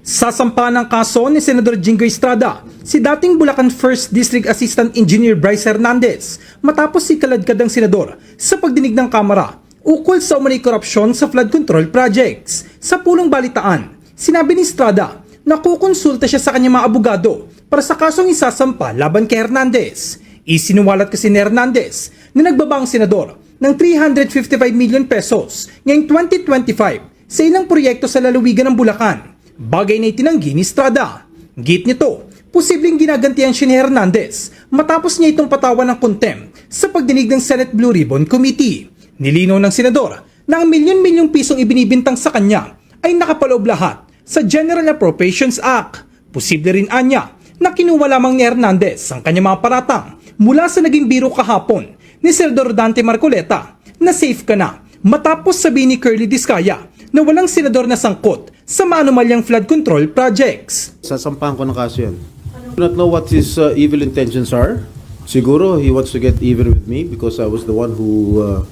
Sasampa ng kaso ni Senador Jingo Estrada si dating Bulacan 1st District Assistant Engineer Bryce Hernandez matapos si kaladkad ng senador sa pagdinig ng Kamara ukol sa umano'y korupsyon sa flood control projects. Sa pulong balitaan, sinabi ni Estrada na kukonsulta siya sa kanyang mga abogado para sa kasong isasampa laban kay Hernandez. Isinuwalat kasi ni Hernandez na nagbaba ang senador ng 355 million pesos ngayong 2025 sa ilang proyekto sa lalawigan ng Bulacan. Bagay na itinanggi ni Estrada. Git nito, posibleng ginagantihan siya ni Hernandez matapos niya itong patawan ng contempt sa pagdinig ng Senate Blue Ribbon Committee. Nilinaw ng senador na ang milyon-milyong pisong ibinibintang sa kanya ay nakapaloob lahat sa General Appropriations Act. Posible rin anya na kinuha lamang ni Hernandez ang kanyang mga paratang mula sa naging biro kahapon ni Senador Dante Marcoleta na safe ka na matapos sabihin ni Curly Discaya na walang senador na sangkot sa maanumalyang flood control projects. Sasampahan ko ng kaso yun. I do not know what his uh, evil intentions are. Siguro he wants to get even with me because I was the one who uh,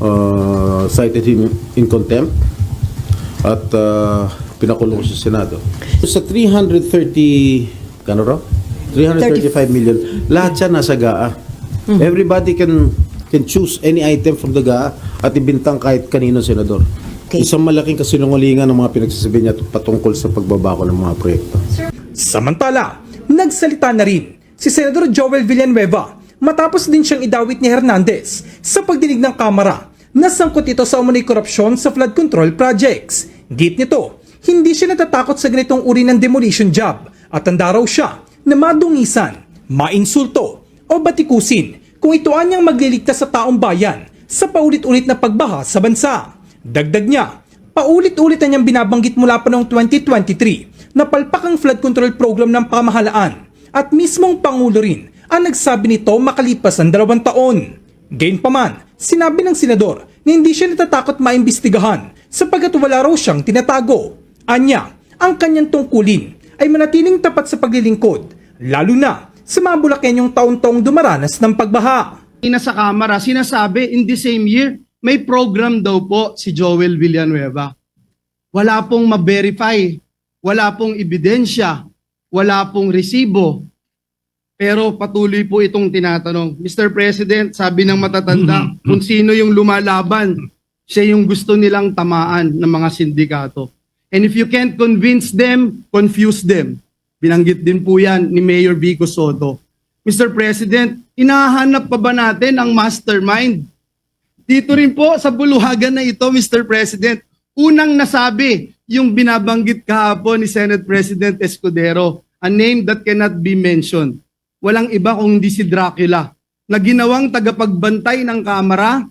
uh, cited him in contempt at uh, pinakulong ko sa Senado. Sa 330, kano raw? 335 million, lahat siya nasa GAA. Everybody can can choose any item from the GAA at ibintang kahit kanino senador. Okay. Isang malaking kasinungalingan ng mga pinagsasabi niya patungkol sa pagbabako ng mga proyekto. Samantala, nagsalita na rin si Senador Joel Villanueva matapos din siyang idawit ni Hernandez sa pagdinig ng Kamara na sangkot ito sa umano'y korupsyon sa flood control projects. Git nito, hindi siya natatakot sa ganitong uri ng demolition job at handa raw siya na madungisan, mainsulto o batikusin kung ito anyang magliligtas sa taong bayan sa paulit-ulit na pagbaha sa bansa. Dagdag niya, paulit-ulit na niyang binabanggit mula pa noong 2023 na palpak ang flood control program ng pamahalaan at mismong Pangulo rin ang nagsabi nito makalipas ang dalawang taon. Gayunpaman, sinabi ng senador na hindi siya natatakot maimbestigahan sapagkat wala raw siyang tinatago. Anya, ang kanyang tungkulin ay manatiling tapat sa paglilingkod, lalo na sa mga Bulakenyong taon-taong dumaranas ng pagbaha. ina sa Kamara, sinasabi in the same year, may program daw po si Joel Villanueva. Wala pong ma-verify, wala pong ebidensya, wala pong resibo. Pero patuloy po itong tinatanong. Mr. President, sabi ng matatanda, kung sino yung lumalaban, siya yung gusto nilang tamaan ng mga sindikato. And if you can't convince them, confuse them. Binanggit din po yan ni Mayor Vico Soto. Mr. President, inahanap pa ba natin ang mastermind? Dito rin po sa buluhagan na ito, Mr. President, unang nasabi yung binabanggit kahapon ni Senate President Escudero, a name that cannot be mentioned. Walang iba kung hindi si Dracula, na ginawang tagapagbantay ng Kamara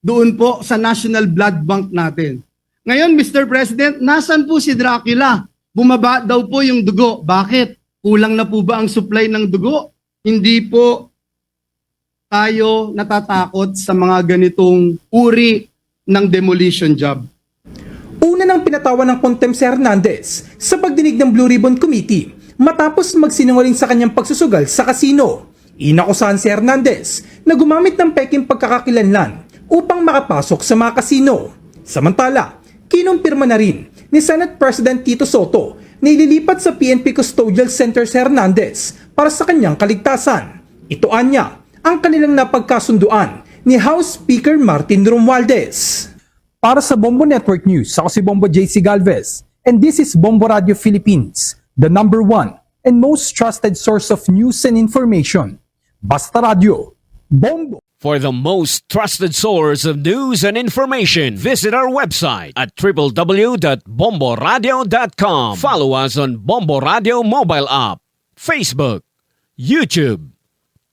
doon po sa National Blood Bank natin. Ngayon, Mr. President, nasan po si Dracula? Bumaba daw po yung dugo. Bakit? Kulang na po ba ang supply ng dugo? Hindi po tayo natatakot sa mga ganitong uri ng demolition job. Una nang pinatawan ng contempt si Hernandez sa pagdinig ng Blue Ribbon Committee matapos magsinungaling sa kanyang pagsusugal sa kasino. Inakusahan si Hernandez na gumamit ng peking pagkakakilanlan upang makapasok sa mga kasino. Samantala, kinumpirma na rin ni Senate President Tito Soto na ililipat sa PNP Custodial Center si Hernandez para sa kanyang kaligtasan. Ito anya ang kanilang napagkasunduan ni House Speaker Martin Romualdez. Para sa Bombo Network News, ako si Bombo JC Galvez. And this is Bombo Radio Philippines, the number one and most trusted source of news and information. Basta Radio, Bombo! For the most trusted source of news and information, visit our website at www.bomboradio.com. Follow us on Bombo Radio mobile app, Facebook, YouTube,